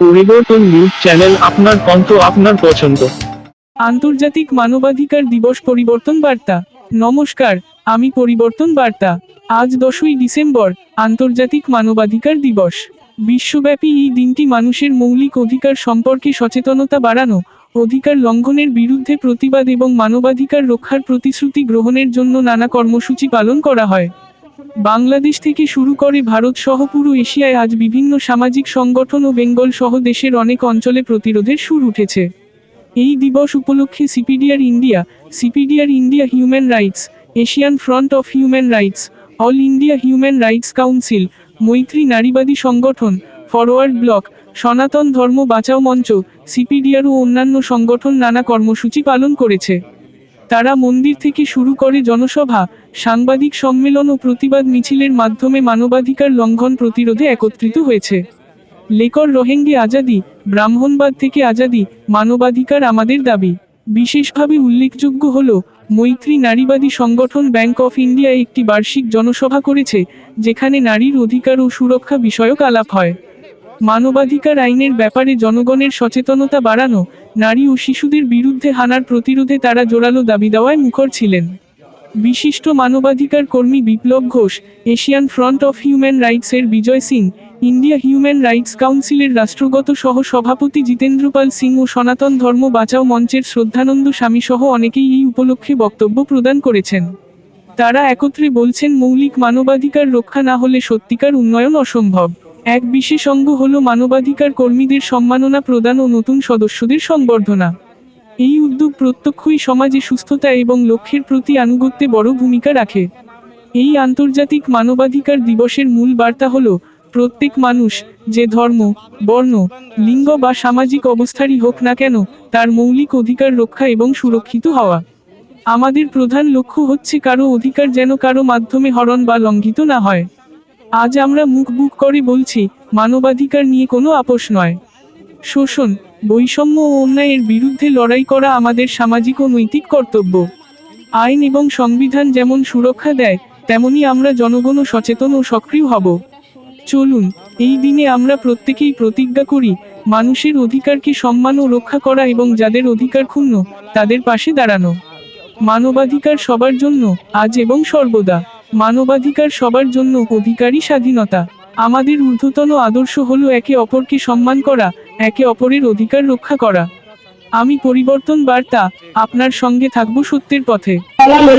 পরিবর্তন news channel আপনার কণ্ঠ আপনার পছন্দ। আন্তর্জাতিক মানবাধিকার দিবস পরিবর্তন বার্তা। নমস্কার, আমি পরিবর্তন বার্তা। আজ দশই ডিসেম্বর, আন্তর্জাতিক মানবাধিকার দিবস। বিশ্বব্যাপী এই দিনটি মানুষের মৌলিক অধিকার সম্পর্কে সচেতনতা বাড়ানো, অধিকার লঙ্ঘনের বিরুদ্ধে প্রতিবাদ এবং মানবাধিকার রক্ষার প্রতিশ্রুতি গ্রহণের জন্য নানা কর্মসূচি পালন করা হয়। বাংলাদেশ থেকে শুরু করে ভারত সহ পুরো এশিয়ায় আজ বিভিন্ন সামাজিক সংগঠন ও বেঙ্গল সহ দেশের অনেক অঞ্চলে প্রতিরোধের সুর উঠেছে। এই দিবস উপলক্ষে CPDR India CPDR India human rights, Asian front of human rights, all India human rights council, Maitri নারীবাদী সংগঠন, ফরওয়ার্ড ব্লক, সনাতন ধর্ম বাঁচাও মঞ্চ, সিপিডিআর ও অন্যান্য সংগঠন নানা কর্মসূচি পালন করেছে। তারা মন্দির থেকে শুরু করে জনসভা, সাংবাদিক সম্মেলন ও প্রতিবাদ মিছিলের মাধ্যমে মানবাধিকার লঙ্ঘন প্রতিরোধে একত্রিত হয়েছে। লেকর রোহিঙ্গি আজাদি, ব্রাহ্মণবাদ থেকে আজাদি, মানবাধিকার আমাদের দাবি। বিশেষভাবে উল্লেখযোগ্য হল, মৈত্রী নারীবাদী সংগঠন ব্যাংক অফ ইন্ডিয়া একটি বার্ষিক জনসভা করেছে, যেখানে নারীর অধিকার ও সুরক্ষা বিষয়ক আলাপ হয়। মানবাধিকার আইনের ব্যাপারে জনগণের সচেতনতা বাড়ানো, নারী ও শিশুদের বিরুদ্ধে হানার প্রতিরোধে তারা জোরালো দাবি দেওয়ায় মুখর ছিলেন। বিশিষ্ট মানবাধিকার কর্মী Biplab Ghosh, Asian front of human রাইটসের Bijoy Singh, India human rights কাউন্সিলের রাষ্ট্রগত সহ সভাপতি জিতেন্দ্রপাল সিং ও সনাতন ধর্ম বাঁচাও মঞ্চের শ্রদ্ধানন্দ স্বামী সহ অনেকেই এই উপলক্ষে বক্তব্য প্রদান করেছেন। তারা একত্রে বলছেন, মৌলিক মানবাধিকার রক্ষা না হলে সত্যিকার উন্নয়ন অসম্ভব। এক বিশেষ অঙ্গ হল মানবাধিকার কর্মীদের সম্মাননা প্রদান ও নতুন সদস্যদের সংবর্ধনা। এই উদ্যোগ প্রত্যক্ষই সমাজে সুস্থতা এবং লক্ষ্যের প্রতি আনুগত্যে বড় ভূমিকা রাখে। এই আন্তর্জাতিক মানবাধিকার দিবসের মূল বার্তা হল, প্রত্যেক মানুষ, যে ধর্ম, বর্ণ, লিঙ্গ বা সামাজিক অবস্থারই হোক না কেন, তার মৌলিক অধিকার রক্ষা এবং সুরক্ষিত হওয়া। আমাদের প্রধান লক্ষ্য হচ্ছে কারও অধিকার যেন কারও মাধ্যমে হরণ বা লঙ্ঘিত না হয়। আজ আমরা মুখ বুক করে বলছি, মানবাধিকার নিয়ে কোনো আপোষ নয়। শোষণ, বৈষম্য ও অন্যায়ের বিরুদ্ধে লড়াই করা আমাদের সামাজিক ও নৈতিক কর্তব্য। আইন এবং সংবিধান যেমন সুরক্ষা দেয়, তেমনি আমরা জনগণও সচেতন ও সক্রিয় হব। চলুন, এই দিনে আমরা প্রত্যেকেই প্রতিজ্ঞা করি, মানুষের অধিকারকে সম্মান ও রক্ষা করা এবং যাদের অধিকার ক্ষুণ্ণ, তাদের পাশে দাঁড়ানো। মানবাধিকার সবার জন্য, আজ এবং সর্বদা। মানবাধিকার সবার জন্য অধিকারী স্বাধীনতা। আমাদের ঊর্ধ্বতন আদর্শ হল একে অপরকে সম্মান করা, একে অপরের অধিকার রক্ষা করা। আমি পরিবর্তন বার্তা, আপনার সঙ্গে থাকব সত্যের পথে। আমাদের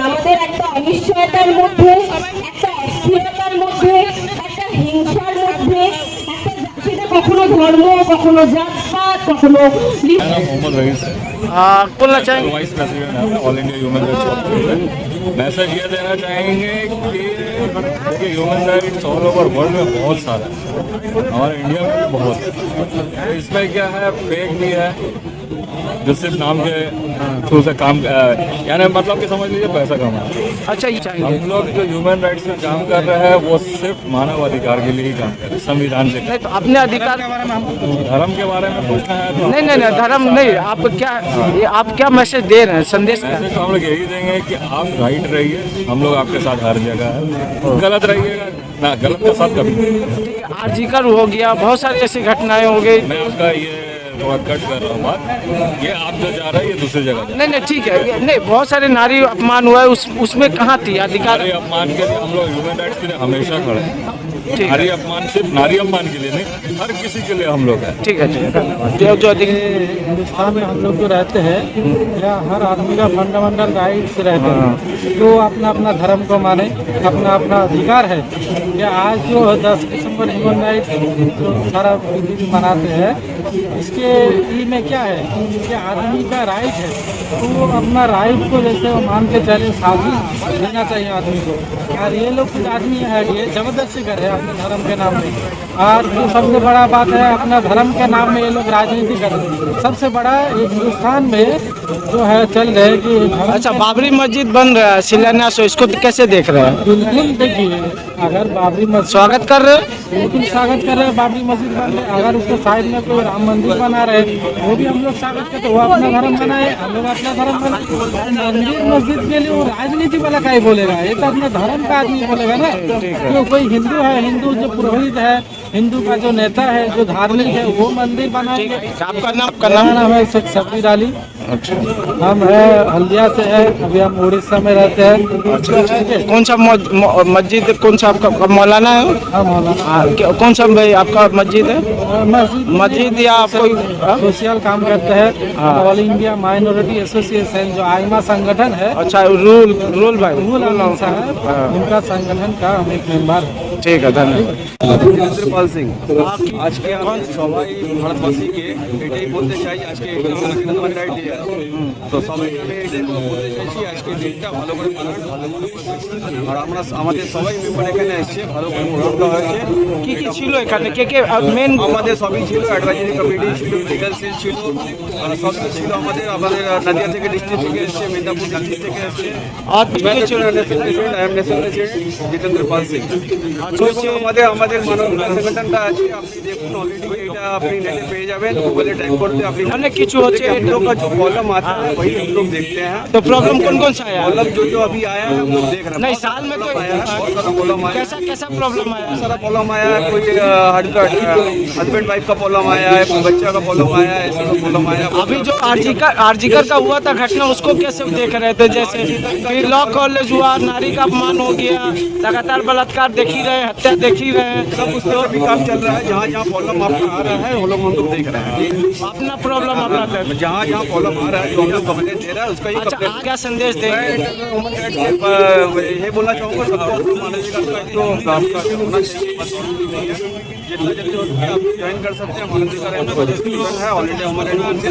আমাদের একটা অনিশ্চয়তার মধ্যে, একটা অস্থিরতার মধ্যে, একটা সেটা কখনো ধর্ম কখনো জাতপাত কখনো मेरा नाम मोहम्मद रईस है आ, बोलना चाहेंगे वाइस प्रेसिडेंट है all India human rights organisation message ये देना चाहेंगे कि देखिए human rights all over world में बहुत सारा है हमारे इंडिया में भी बहुत है तो इसमें क्या है फेक भी है जो सिर्फ़ नाम के थ्रू से काम यानी मतलब कि समझ लीजिए पैसा कमाना अच्छा ये हम लोग जो ह्यूमन राइट्स में काम कर रहे हैं वो सिर्फ़ मानव अधिकार के लिए ही काम कर रहे हैं संविधान से। नहीं तो अपने अधिकार धर्म के बारे में पूछना है तो नहीं नहीं नहीं धर्म नहीं आप क्या आप क्या मैसेज दे रहे हैं संदेश तो हम लोग यही देंगे कि आप राइट रहिए हम लोग आपके साथ हर जगह है। गलत रहिएगा ना गलत के साथ कभी। आर्जिकल हो गया बहुत सारी ऐसी घटनाएँ हो गई। मैं आपका ये थोड़ा कट कर रहा हूँ बात। ये आप जो जा रहे हैं ये दूसरी जगह नहीं नहीं ठीक है। नहीं बहुत सारे नारी अपमान हुआ है उस उसमें कहाँ थी? हैं। अधिकार नारी अपमान के लिए हम लोग ह्यूमन राइट्स के लिए हमेशा खड़े हैं। है। नारी अपमान सिर्फ़ नारी अपमान के लिए नहीं हर किसी के लिए हम लोग हैं। ठीक है ठीक है जो जो अधिक हिंदुस्तान में हम लोग जो रहते हैं या हर आदमी का फंडामेंटल राइट्स रहते हैं। जो अपना अपना धर्म को माने अपना अपना अधिकार है। या आज जो दस दिसंबर ह्यूमन राइट्स जो सारा मनाते हैं इसके ई में क्या है कि आदमी का राइट है। तो अपना राइट को जैसे वो मान के चले साथी देना चाहिए आदमी को। और ये लोग कुछ आदमी है ये ज़बरदस्ती कर रहे हैं अपने धर्म के नाम में। और जो सबसे बड़ा बात है अपना धर्म के नाम में ये लोग राजनीति कर रहे हैं। सबसे बड़ा ये हिंदुस्तान में जो है चल रहे कि अच्छा बाबरी मस्जिद बन रहा है शिलान्यास इसको कैसे देख रहे हैं? बिल्कुल देखिए अगर बाबरी मस्जिद स्वागत कर रहे हैं? बिल्कुल स्वागत कर रहे हैं बाबरी मस्जिद बन रहे अगर उसके साइड में कोई राम मंदिर बना रहे वो भी हम लोग स्वागत करते वो अपना धर्म बनाए, हम लोग अपना धर्म बनाए। मंदिर, मस्जिद के लिए वो राजनीति वाला का ही बोलेगा? ये तो अपना धर्म का आदमी बोलेगा ना। कोई हिंदू है, हिंदू जो पुरोहित है हिंदू का जो नेता है जो धार्मिक है वो मंदिर बनाएँगे। आपका नाम आपका नाम? नाम है शेख शबीर अली। हम है हल्दिया से है अभी हम उड़ीसा में रहते हैं। ठीक कौन सा मस्जिद कौन सा आपका मौलाना है हाँ मौलाना। हाँ, कौन सा भाई आपका मस्जिद है? मस्जिद। मस्जिद या कोई हाँ? सोशल काम करते हैं। ऑल इंडिया माइनॉरिटी एसोसिएशन जो आईमा संगठन है। अच्छा रूल रूल भाई। रूल उनका संगठन का हम एक मेंबर हैं। ठीक है धन्यवाद। গোপাল সিং। আজকে আমি সবাই ভারতবাসীকে এটাই বলতে চাই আজকে তো সবাই বলতে আজকে দিনটা ভালো করে আর আমরা আমাদের সবাই মেম্বার এখানে এসছে ভালো করে প্রোগ্রামটা হয়েছে। কি কি ছিল এখানে? কে কে মেন আমাদের সবই ছিল অ্যাডভাইজারি কমিটি ছিল লিগাল সেল ছিল সব ছিল আমাদের আমাদের নদিয়া থেকে ডিস্ট্রিক্ট থেকে এসছে মেদিনীপুর ডিস্ট্রিক্ট থেকে এসছে। আর ছিল? I am national Jitendra Pal Singh আমাদের আমাদের মাননীয় সংগঠনটা আছে আপনি দেখুন অলরেডি এটা আপনি নেটে পেয়ে যাবেন গুগলে টাইপ করতে আপনি অনেক কিছু হচ্ছে हम लोग का जो प्रॉब्लम आता है वही हम लोग देखते हैं तो प्रॉब्लम कौन कौन सा आया प्रॉब्लम जो जो अभी आया है हम लोग देख रहे हैं नहीं बहुत सारा साल में तो problem आया है बहुत सारा प्रॉब्लम आया है कैसा कैसा प्रॉब्लम आया बहुत सारा प्रॉब्लम आया है कोई हस्बैंड वाइफ का प्रॉब्लम आया है कोई बच्चा का प्रॉब्लम आया है ऐसा प्रॉब्लम आया है अभी जो आरजीकर आरजीकर का हुआ था घटना उसको कैसे देख रहे थे जैसे फिर लॉ कॉलेज हुआ नारी का अपमान हो गया लगातार बलात्कार देख ही रहे हैं हत्या देख ही रहे हैं सब उस पर भी काम चल रहा है जहाँ जहाँ प्रॉब्लम आपका आ रहा है वो लोग हम लोग देख रहे हैं। अपना प्रॉब्लम अपना जहाँ जहाँ प्रॉब्लम आ रहा है जो हम लोग दे रहा है उसका अच्छा क्या संदेश दे ये बोलना चाहूँगा तो ज्वाइन कर सकते हैं हमारा तो है हमारे नाम से।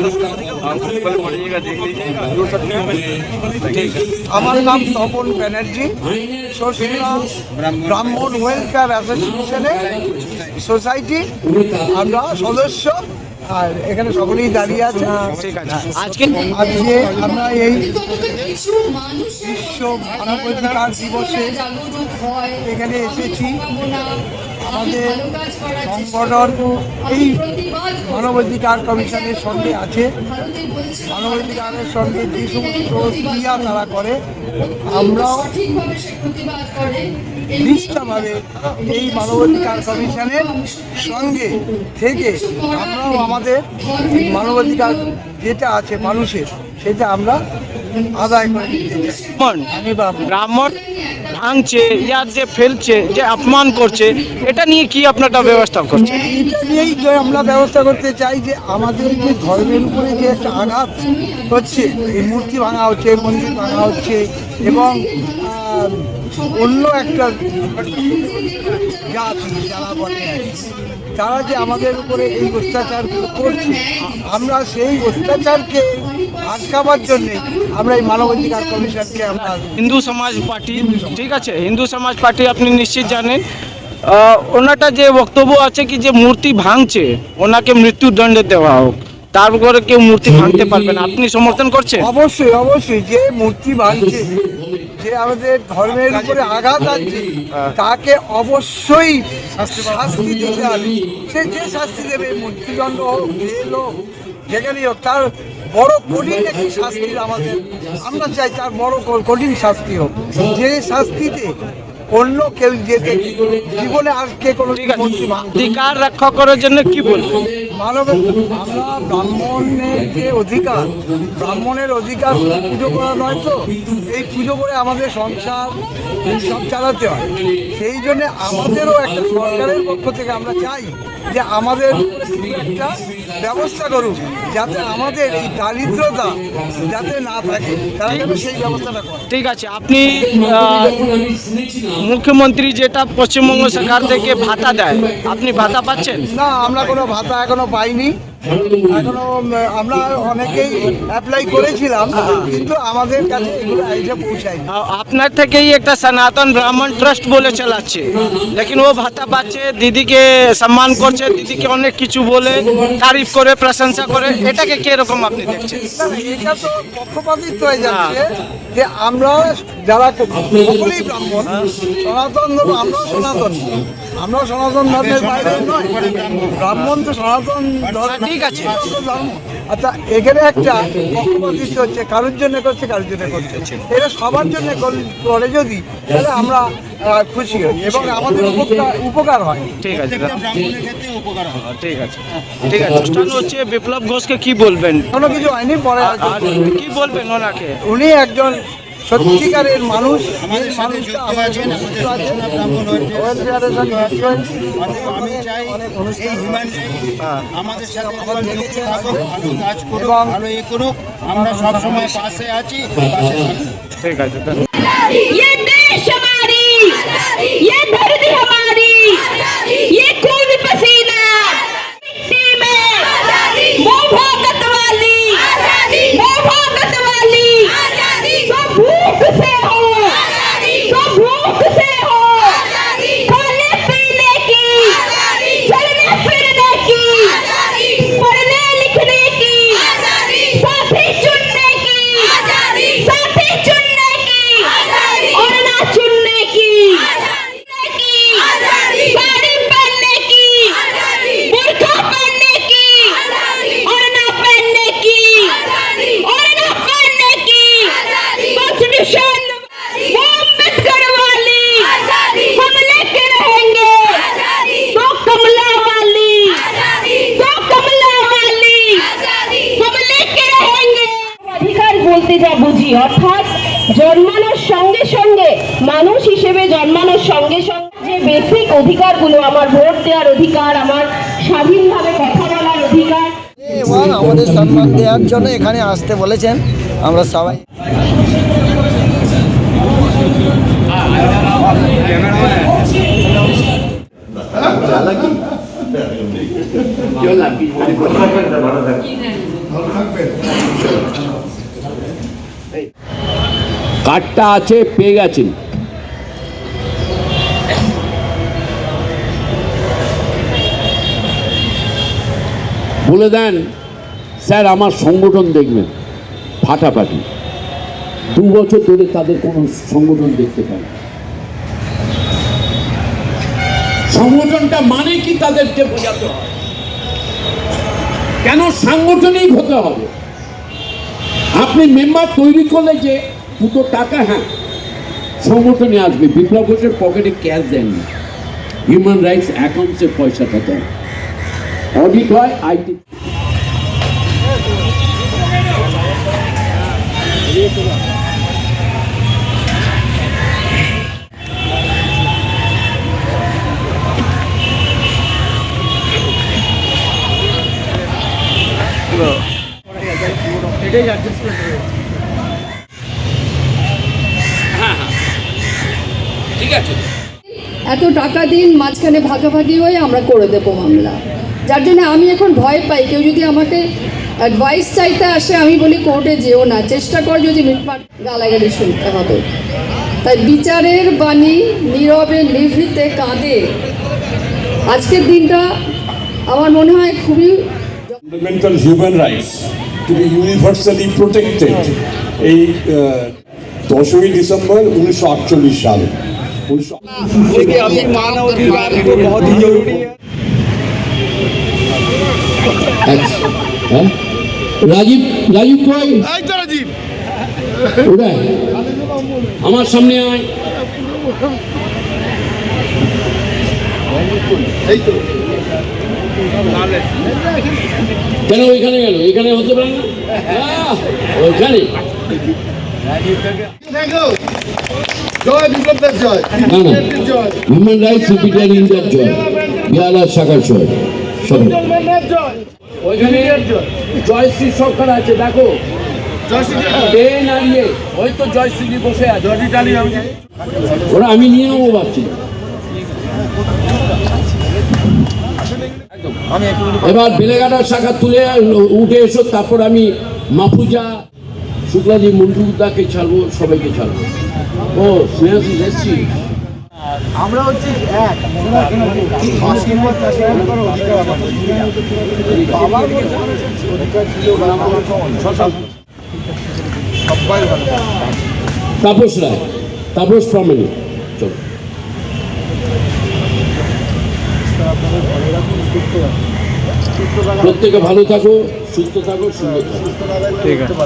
हमारा नाम बैनर्जी। ব্রাহ্মণ ওয়েলফেয়ার অ্যাসোসিয়েশনের সোসাইটি আমরা সদস্য আর এখানে সকলেই দাঁড়িয়ে আছে আজকে আজকে আমরা এই বিশ্ব মানবাধিকার দিবসে এখানে এসেছি। আমাদের সংগঠন এই মানবাধিকার কমিশনের সঙ্গে আছে। মানবাধিকারের সঙ্গে যে সমস্ত ক্রিয়া তারা করে আমরাও নিষ্ঠাভাবে এই মানবাধিকার কমিশনের সঙ্গে থেকে আমরাও আমাদের মানবাধিকার যেটা আছে মানুষের সেটা আমরা আদায় করে ব্রাহ্মণ ভাঙছে ইয়া যে ফেলছে যে অপমান করছে এটা নিয়ে কি আপনারটা ব্যবস্থা করছে? এটা নিয়েই যে আমরা ব্যবস্থা করতে চাই যে আমাদের যে ধর্মের উপরে যে একটা আঘাত হচ্ছে এই মূর্তি ভাঙা হচ্ছে মন্দির ভাঙা হচ্ছে এবং অন্য একটা জাতি যারা বলে তারা যে আমাদের উপরে এই অত্যাচার করছে আমরা সেই অত্যাচারকে আটকাবার জন্যে আমরা এই মানবাধিকার কমিশনকে আমরা হিন্দু সমাজ পার্টি ঠিক আছে? হিন্দু সমাজ পার্টি আপনি নিশ্চিত জানেন। ওনাটা যে বক্তব্য আছে কি যে মূর্তি ভাঙছে ওনাকে মৃত্যুদণ্ড দেওয়া হোক তারপরে কেউ মূর্তি ভাঙতে পারবে না। আপনি সমর্থন করছেন? অবশ্যই অবশ্যই যে মূর্তি ভাঙছে যে আমাদের ধর্মের উপরে আঘাত আছে তাকে অবশ্যই শাস্তি দিতে হবে। সে যে শাস্তি দেবে মূর্তিদণ্ড হোক জেল হোক যেখানেই হোক তার বড় কঠিন একটি শাস্তি আমাদের আমরা চাই তার বড় কঠিন শাস্তি হোক। যে শাস্তিতে অন্য কেউ যেতে জীবনে আর কে কোনো অধিকার রক্ষা করার জন্য কি বলব? মানব আমরা ব্রাহ্মণের যে অধিকার ব্রাহ্মণের অধিকার পুজো করা নয় তো এই পুজো করে আমাদের সংসার সব চালাতে হয়। সেই জন্য আমাদেরও একটা সরকারের পক্ষ থেকে আমরা চাই যে আমাদের একটা ব্যবস্থা করুন যাতে আমাদের এই দারিদ্রতা যাতে না থাকে। তারা যেন সেই ব্যবস্থাটা করে। ঠিক আছে আপনি মুখ্যমন্ত্রী যেটা পশ্চিমবঙ্গ সরকার থেকে ভাতা দেয় আপনি ভাতা পাচ্ছেন? না আমরা কোনো ভাতা এখনও পাইনি। এখনও আমরা অনেকেই অ্যাপ্লাই করেছিলাম কিন্তু আমাদের কাছে এগুলো আইসে পৌঁছায়নি। আপনার থেকেই একটা সনাতন ব্রাহ্মণ ট্রাস্ট বলে চালাচ্ছে। লেকিন ও ভাতা পাচ্ছে দিদিকে সম্মান করছে দিদিকে অনেক কিছু বলে তারিফ করে প্রশংসা করে। এটাকে কীরকম আপনি দেখছেন? এটা তো পক্ষপাতিত্ব হয়ে যাচ্ছে যে আমরা যারা সকলেই ব্রাহ্মণ সনাতন ধর্ম আমরাও সনাতন। আমরাও সনাতন ধর্মের বাইরে নয়। ব্রাহ্মণ তো সনাতন ধর্ম। ঠিক আছে। আচ্ছা এখানে একটা পক্ষপাতিত্ব হচ্ছে কারোর জন্য করছে কারোর জন্য করছে এটা সবার জন্য করে যদি তাহলে আমরা খুশি হই এবং আমাদের উপকার উপকার হয়। ঠিক আছে। ঠিক আছে। ঠিক আছে অনুষ্ঠান হচ্ছে বিপ্লব ঘোষকে কি বলবেন? কোনো কিছু হয়নি পরে কি বলবেন ওনাকে? উনি একজন সত্যিকারের মানুষ আমাদের সাথে যুক্ত আছেন। আমি চাই এই হিউম্যান আমাদের সাথে যুক্ত থাকুক ভালো কাজ করুক ভালো এ করুক। আমরা সবসময় পাশে আছি ঠিক আছে দেওয়ার অধিকার আমার স্বাধীনভাবে কথা বলার অধিকার। এবং আমাদের সম্মান দেওয়ার জন্য এখানে আসতে বলেছেন আমরা সবাই। কার্ডটা আছে পেয়ে গেছেন। বলে দেন, স্যার, আমার সংগঠন দেখবেন, ফাটাফাটি। দু বছর ধরে তাদের কোনো সংগঠন দেখতে পাই সংগঠনটা মানে কি তাদেরকে বোঝাতে হবে কেন সাংগঠনিক হতে হবে? আপনি মেম্বার তৈরি করলে যে দুটো টাকা হ্যাঁ সংগঠনে আসবে। বিপ্লব ঘোষের পকেটে ক্যাশ দেননি। হিউম্যান রাইটস অ্যাকাউন্টসে পয়সাটা দেন। অডিট হয় আইটি। এত টাকা দিন মাঝখানে ভাগাভাগি হয়ে আমরা করে দেবো মামলা। যার জন্য আমি এখন ভয় পাই কেউ যদি আমাকে অ্যাডভাইস চাইতে আসে আমি বলি কোর্টে যেও না চেষ্টা কর যদি মিটমাট গালাগালি শুনতে হবে তাই বিচারের বাণী নীরবে নিভৃতে কাঁদে আজকের দিনটা আমার মনে হয় খুবই fundamental human rights to be universally protected এই আহ, দশই ডিসেম্বর উনিশশো আটচল্লিশ সাল উনিশশো देखिए अभी मानव अधिकार तो बहुत ही जरूरी है হ্যাঁ রাজীব রাজীব কই? ওটা আমার সামনে আয়। কেন ওইখানে গেল? এখানে হতে পারে না? ওইখানে। হিউম্যান রাইটস জয়। বিহালার শাখার জয়। ওইখানে জয়শ্রী সরকার আছে দেখো। কে নাড়িয়ে ওই তো জয়শ্রী বসে আছে। ওরা আমি নিয়ে নেব ভাবছি। এবার বেলেঘাটার শাখা তুলে উঠে এসো তারপর আমি মাফুজা শুক্লাজি মন্টুদাকে ছাড়বো সবাইকে ছাড়বো। ও স্নেহাসি এসছি আমরা হচ্ছে এক। তাপস রায় তাপস প্রামাণিক চলো। প্রত্যেকে ভালো থাকো সুস্থ থাকো সুন্দর থাকো। ঠিক আছে।